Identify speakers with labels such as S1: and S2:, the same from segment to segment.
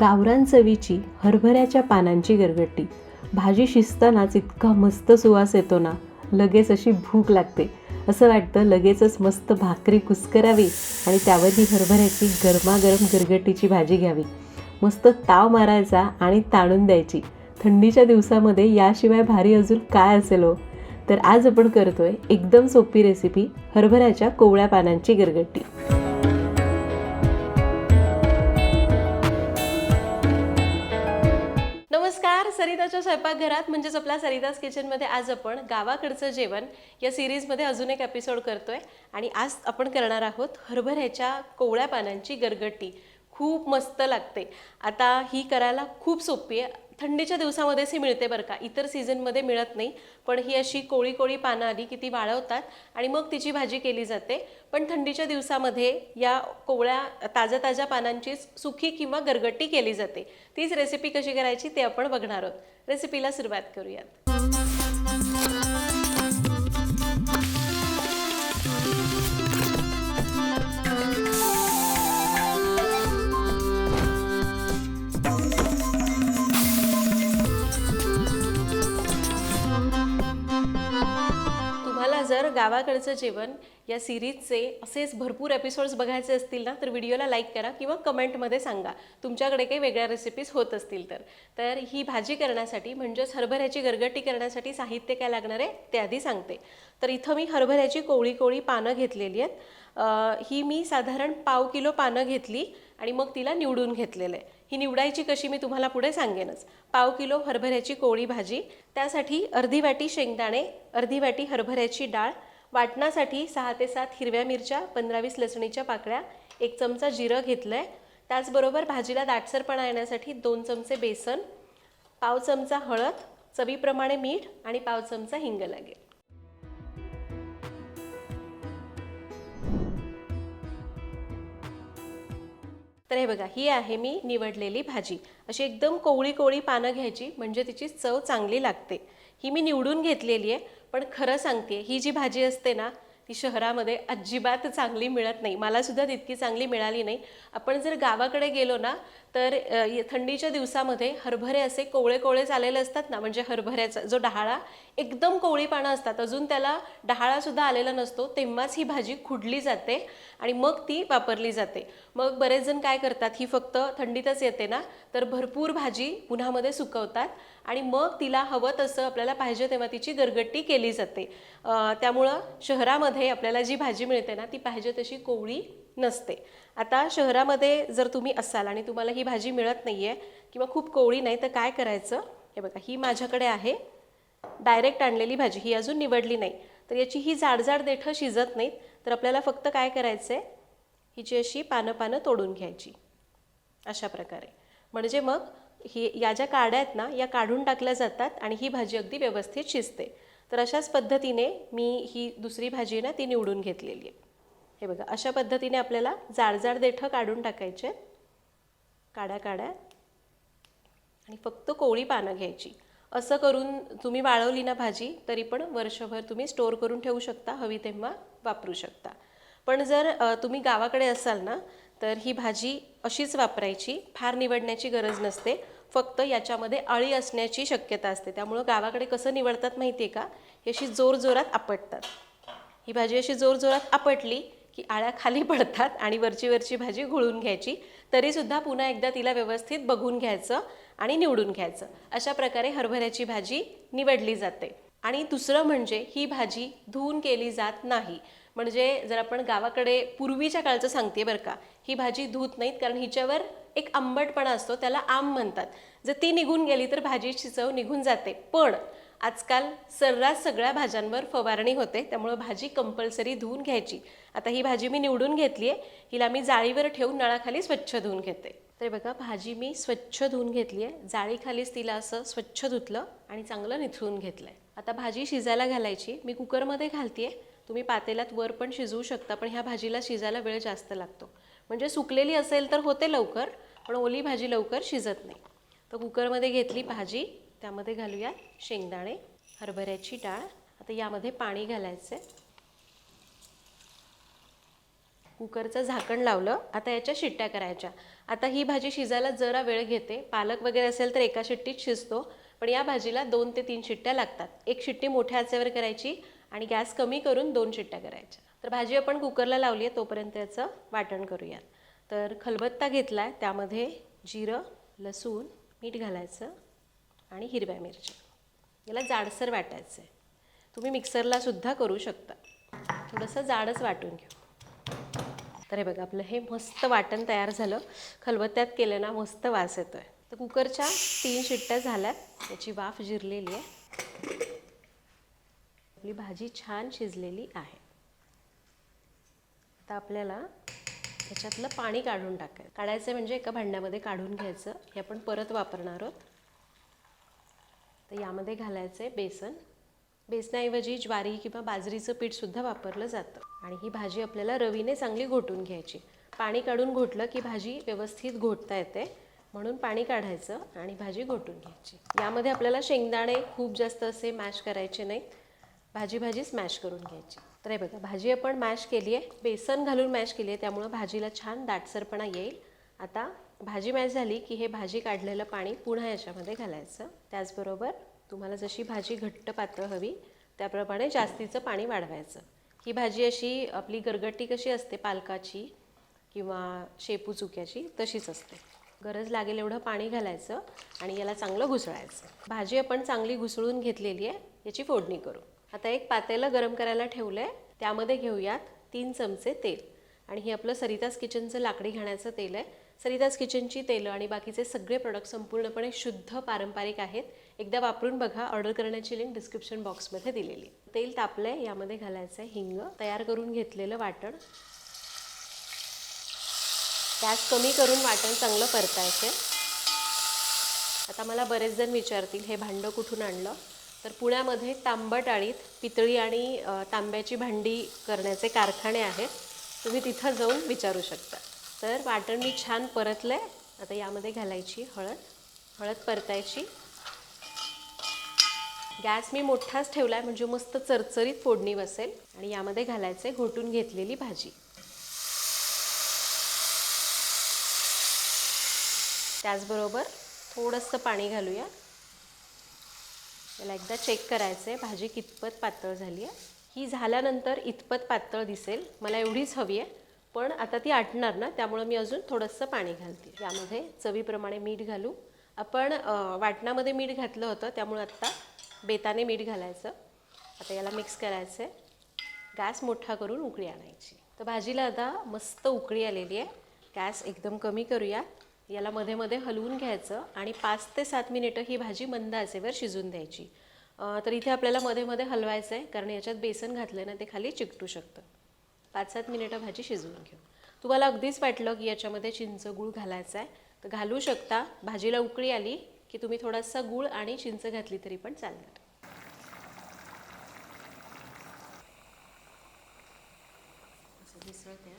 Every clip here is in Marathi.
S1: गावरान चवीची हरभऱ्याच्या पानांची गरगट्टी. भाजी शिजतानाच इतका मस्त सुवास येतो ना. लगेच अशी भूक लागते. असं वाटतं लगेचच मस्त भाकरी कुस्करावी आणि त्यावर ही हरभऱ्याची गरमागरम गरगट्टीची भाजी घ्यावी. मस्त ताव मारायचा आणि ताणून द्यायची. थंडीच्या दिवसामध्ये याशिवाय भारी अजून काय असेल हो? तर आज आपण करतोय एकदम सोपी रेसिपी हरभऱ्याच्या कोवळ्या पानांची गरगट्टी.
S2: सरिताच्या स्वयंपाकघरात म्हणजेच आपल्या सरिताज किचनमध्ये आज आपण गावाकडचं जेवण या सिरीजमध्ये अजून एक एपिसोड करतोय. आणि आज आपण करणार आहोत हरभऱ्याच्या कोवळ्या पानांची गरगट्टी. खूप मस्त लागते. आता ही करायला खूप सोपी आहे. थंडीच्या दिवसामध्येच ही मिळते बरं का. इतर सीझनमध्ये मिळत नाही पण ही अशी कोळी कोळी पानं आली की ती वाळवतात आणि मग तिची भाजी केली जाते. पण थंडीच्या दिवसामध्ये या कोवळ्या ताज्या ताज्या पानांचीच सुखी किंवा गरगट्टी केली जाते. तीच रेसिपी कशी करायची ते आपण बघणार आहोत. रेसिपीला सुरुवात करूयात. गावाकडचं जेवण या सिरीजचे असेच भरपूर एपिसोड्स बघायचे असतील ना तर व्हिडिओला लाईक करा किंवा कमेंटमध्ये सांगा. तुमच्याकडे काही वेगळ्या रेसिपीज होत असतील तर. तर ही भाजी करण्यासाठी म्हणजेच हरभऱ्याची गरगटी करण्यासाठी साहित्य काय लागणार आहे ते आधी सांगते. तर इथं मी हरभऱ्याची कोवळी कोवळी पानं घेतलेली आहेत. ही मी साधारण पाव किलो पानं घेतली आणि मग तिला निवडून घेतलेलं आहे. ही निवडायची कशी मी तुम्हाला पुढे सांगेनच. पाव किलो हरभऱ्याची कोळी भाजी त्यासाठी अर्धी वाटी शेंगदाणे अर्धी वाटी हरभऱ्याची डाळ वाटणासाठी सहा ते सात हिरव्या मिरच्या पंधरा वीस लसणीच्या पाकळ्या एक चमचा जिरं घेतलं आहे त्याचबरोबर भाजीला दाटसरपणा येण्यासाठी दोन चमचे बेसन पाव चमचा हळद चवीप्रमाणे मीठ आणि पाव चमचा हिंग लागेल. तर हे बघा ही आहे मी निवडलेली भाजी. अशी एकदम कोवळी कोवळी पानं घ्यायची म्हणजे तिची चव चांगली लागते. ही मी निवडून घेतलेली आहे पण खरं सांगते ही जी भाजी असते ना ती शहरामध्ये अजिबात चांगली मिळत नाही. मलासुद्धा तितकी चांगली मिळाली नाही. आपण जर गावाकडे गेलो ना तर थंडीच्या दिवसामध्ये हरभरे असे कोवळे कोवळे चालेले असतात ना म्हणजे हरभऱ्याचा जो डहाळा एकदम कोवळी पानं असतात. अजून त्याला डहाळासुद्धा आलेला नसतो तेव्हाच ही भाजी खुडली जाते आणि मग ती वापरली जाते. मग बरेच जण काय करतात ही फक्त थंडीतच येते ना तर भरपूर भाजी उन्हामध्ये सुकवतात आणि मग तिला हवं तसं आपल्याला पाहिजे तेव्हा तिची गरगट्टी केली जाते. त्यामुळं शहरामध्ये आपल्याला जी भाजी मिळते ना ती पाहिजे तशी कोवळी नसते. आता शहरामध्ये जर तुम्ही असाल आणि तुम्हाला ही भाजी मिळत नाही आहे किंवा खूप कोवळी नाही तर काय करायचं? हे बघा ही माझ्याकडे आहे. डायरेक्ट आणलेली भाजी ही अजून निवडली नाही. तर याची ही जाडजाड देठं शिजत नाहीत. तर आपल्याला फक्त काय करायचं आहे हिची अशी पानं पानं तोडून घ्यायची. अशा प्रकारे. म्हणजे मग ही या ज्या काड्या आहेत ना या काढून टाकल्या जातात आणि ही भाजी अगदी व्यवस्थित शिजते. तर अशाच पद्धतीने मी ही दुसरी भाजी आहे ना ती निवडून घेतलेली आहे. हे बघा अशा पद्धतीने आपल्याला जाडजाड देठं काढून टाकायचे. आहेत. काड्या काड्या आणि फक्त कोळी पानं घ्यायची. असं करून तुम्ही वाळवली ना भाजी तरी पण वर्षभर तुम्ही स्टोअर करून ठेवू शकता हवी तेव्हा वापरू शकता. पण जर तुम्ही गावाकडे असाल ना तर ही भाजी अशीच वापरायची. फार निवडण्याची गरज नसते. फक्त याच्यामध्ये अळी असण्याची शक्यता असते. त्यामुळं गावाकडे कसं निवडतात माहिती आहे का? ही अशी जोरजोरात आपटतात. ही भाजी अशी जोरजोरात आपटली की आळ्या खाली पडतात आणि वरची वरची भाजी घोळून घ्यायची. तरीसुद्धा पुन्हा एकदा तिला व्यवस्थित बघून घ्यायचं आणि निवडून घ्यायचं. अशा प्रकारे हरभऱ्याची भाजी निवडली जाते. आणि दुसरं म्हणजे ही भाजी धुवून केली जात नाही. म्हणजे जर आपण गावाकडे पूर्वीच्या काळचं सांगते बरं का ही भाजी धुत नाहीत कारण हिच्यावर एक आंबटपणा असतो त्याला आम म्हणतात. जर ती निघून गेली तर भाजीची चव निघून जाते. पण आजकाल सर्रास सगळ्या भाज्यांवर फवारणी होते त्यामुळं भाजी कंपल्सरी धुवून घ्यायची. आता ही भाजी मी निवडून घेतली आहे हिला मी जाळीवर ठेवून नळाखाली स्वच्छ धुवून घेते. तर बघा भाजी मी स्वच्छ धुवून घेतली आहे जाळीखालीच तिला असं स्वच्छ धुतलं आणि चांगलं निथळून घेतलं आहे आता भाजी शिजायला घालायची मी कुकरमध्ये घालते आहे तुम्ही पातेल्यात वर पण शिजवू शकता पण ह्या भाजीला शिजायला वेळ जास्त लागतो. म्हणजे सुकलेली असेल तर होते लवकर पण ओली भाजी लवकर शिजत नाही. तर कुकरमध्ये घेतली भाजी त्यामध्ये घालूया शेंगदाणे हरभऱ्याची डाळ. आता यामध्ये पाणी घालायचं कुकरचं झाकण लावलं आता याच्या शिट्ट्या करायच्या. आता ही भाजी शिजायला जरा वेळ घेते. पालक वगैरे असेल तर एका शिट्टीत शिजतो पण या भाजीला दोन ते तीन शिट्ट्या लागतात. एक शिट्टी मोठ्या आचेवर करायची आणि गॅस कमी करून दोन शिट्ट्या करायच्या. तर भाजी आपण कुकरला लावली आहे तोपर्यंत याचं वाटण करूयात. तर खलबत्ता घेतला आहे त्यामध्ये जिरं लसूण मीठ घालायचं आणि हिरव्या मिरच्या. याला जाडसर वाटायचं आहे तुम्ही मिक्सरला सुद्धा करू शकता. थोडंसं जाडच वाटून घेऊ. तर हे बघा आपलं हे मस्त वाटण तयार झालं. खलबत्त्यात केलं ना मस्त वास येतो आहे तर कुकरच्या तीन शिट्ट्या झाल्यात. त्याची वाफ जिरलेली आहे. आपली भाजी छान शिजलेली आहे. आता आपल्याला त्याच्यातलं पाणी काढून टाकायचं. काढायचं म्हणजे एका भांड्यामध्ये काढून घ्यायचं. हे आपण परत वापरणार आहोत. तर यामध्ये घालायचं आहे बेसन. बेसनाऐवजी ज्वारी किंवा बाजरीचं पीठसुद्धा वापरलं जातं. आणि ही भाजी आपल्याला रवीने चांगली घोटून घ्यायची. पाणी काढून घोटलं की भाजी व्यवस्थित घोटता येते. म्हणून पाणी काढायचं आणि भाजी घोटून घ्यायची. यामध्ये आपल्याला शेंगदाणे खूप जास्त असे मॅश करायचे नाहीत. भाजी भाजी स्मॅश करून घ्यायची. तर हे बघा भाजी आपण मॅश केली आहे. बेसन घालून मॅश केली आहे त्यामुळं भाजीला छान दाटसरपणा येईल. आता भाजी मॅश झाली की हे भाजी काढलेलं पाणी पुन्हा याच्यामध्ये घालायचं. त्याचबरोबर तुम्हाला जशी भाजी घट्ट पातळ हवी त्याप्रमाणे जास्तीचं पाणी वाढवायचं. ही भाजी अशी आपली गरगट्टी कशी असते पालकाची किंवा शेपू चुक्याची तशीच असते. गरज लागेल एवढं पाणी घालायचं आणि याला चांगलं घुसळायचं. भाजी आपण चांगली घुसळून घेतलेली आहे याची फोडणी करू. आता एक पातेलं गरम करायला ठेवलं आहे त्यामध्ये घेऊयात तीन चमचे तेल. आणि हे आपलं सरिताज किचनचं लाकडी घाण्याचं तेल आहे. सरिताज किचनची तेलं आणि बाकीचे सगळे प्रोडक्ट संपूर्णपणे शुद्ध पारंपरिक आहेत. एकदा वापरून बघा ऑर्डर करण्याची लिंक डिस्क्रिप्शन बॉक्समध्ये दिलेली. तेल तेल तापलंय यामध्ये घालायचं आहे हिंग. तयार करून घेतलेलं वाटण. गॅस कमी करून वाटण चांगलं परतायचं आता मला बरेच जण विचारतील हे भांडं कुठून आणलं? तर पुण्यामध्ये तांबटाळीत पितळी आणि तांब्याची भांडी करण्याचे कारखाने आहेत. तुम्ही तिथं जाऊन विचारू शकता. तर वाटण मी छान परतलं आहे आता यामध्ये घालायची हळद. हळद परतायची. गॅस मी मोठाच ठेवला आहे म्हणजे मस्त चरचरीत फोडणी बसेल. आणि यामध्ये घालायचं आहे घोटून घेतलेली भाजी. त्याचबरोबर थोडंसं पाणी घालूया. याला एकदा चेक करायचं आहे भाजी कितपत पातळ झाली आहे ही झाल्यानंतर इतपत पातळ दिसेल. मला एवढीच हवी आहे. पण आता ती आटणार ना त्यामुळं मी अजून थोडंसं पाणी घालते. यामध्ये चवीप्रमाणे मीठ घालू. आपण वाटणामध्ये मीठ घातलं होतं त्यामुळं आत्ता बेताने मीठ घालायचं. आता याला मिक्स करायचं आहे गॅस मोठा करून उकळी आणायची. तर भाजीला आता मस्त उकळी आलेली आहे. गॅस एकदम कमी करूया याला मध्ये मध्ये हलवून घ्यायचं आणि पाच ते सात मिनिटं ही भाजी मंद आचेवर शिजून द्यायची. तर इथे आपल्याला मध्ये मध्ये हलवायचं आहे कारण याच्यात बेसन घातलं ना ते खाली चिकटू शकतं. पाच सात मिनिटं भाजी शिजवून घेऊ. तुम्हाला अगदीच वाटलं की याच्यामध्ये चिंच गूळ घालायचा आहे तर घालू शकता. भाजीला उकळी आली की तुम्ही थोडासा गूळ आणि चिंच घातली तरी पण चालणार असं मिसळते हा.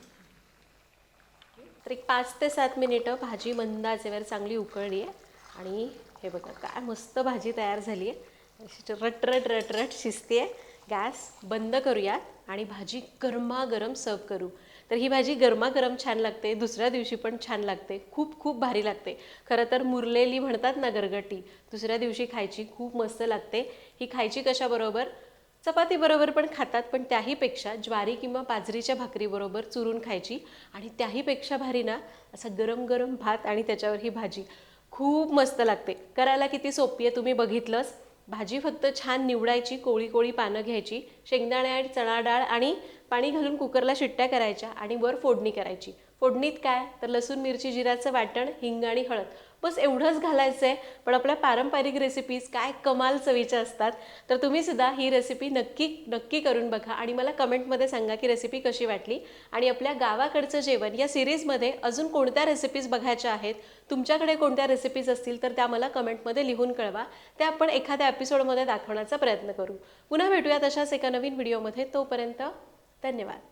S2: तर एक पाच ते सात मिनिटं भाजी मंद आचेवर चांगली उकळली आहे. आणि हे बघा काय मस्त भाजी तयार झाली आहे. अशी रटरट रटरट शिजते आहे. गॅस बंद करूया आणि भाजी गरमागरम सर्व करू. तर ही भाजी गरमागरम छान लागते दुसऱ्या दिवशी पण छान लागते खूप खूप भारी लागते. खरं तर मुरलेली म्हणतात ना गरगटी दुसऱ्या दिवशी खायची खूप मस्त लागते. ही खायची कशाबरोबर? चपातीबरोबर पण खातात पण त्याहीपेक्षा ज्वारी किंवा बाजरीच्या भाकरीबरोबर चुरून खायची आणि त्याहीपेक्षा भारी ना असा गरम गरम भात आणि त्याच्यावर ही भाजी खूप मस्त लागते. करायला किती सोपी आहे तुम्ही बघितलंच भाजी फक्त छान निवडायची कोळी कोळी पानं घ्यायची शेंगदाणे आणि चणा डाळ आणि पाणी घालून कुकरला शिट्ट्या करायच्या आणि वर फोडणी करायची. फोडणीत काय? तर लसूण मिरची जिराचं वाटण हिंग आणि हळद. बस एवढंच घालायचं आहे पण आपल्या पारंपरिक रेसिपीज काय कमाल चवीच्या असतात. तर तुम्ही सुद्धा ही रेसिपी नक्की नक्की करून बघा आणि मला कमेंटमध्ये सांगा की रेसिपी कशी वाटली आणि आपल्या गावाकडचं जेवण या सिरीजमध्ये अजून कोणत्या रेसिपीज बघायच्या आहेत तुमच्याकडे कोणत्या रेसिपीज असतील तर त्या मला कमेंटमध्ये लिहून कळवा. त्या आपण एखाद्या एपिसोडमध्ये दाखवण्याचा प्रयत्न करू. पुन्हा भेटूया तशाच एका नवीन व्हिडिओमध्ये तोपर्यंत धन्यवाद.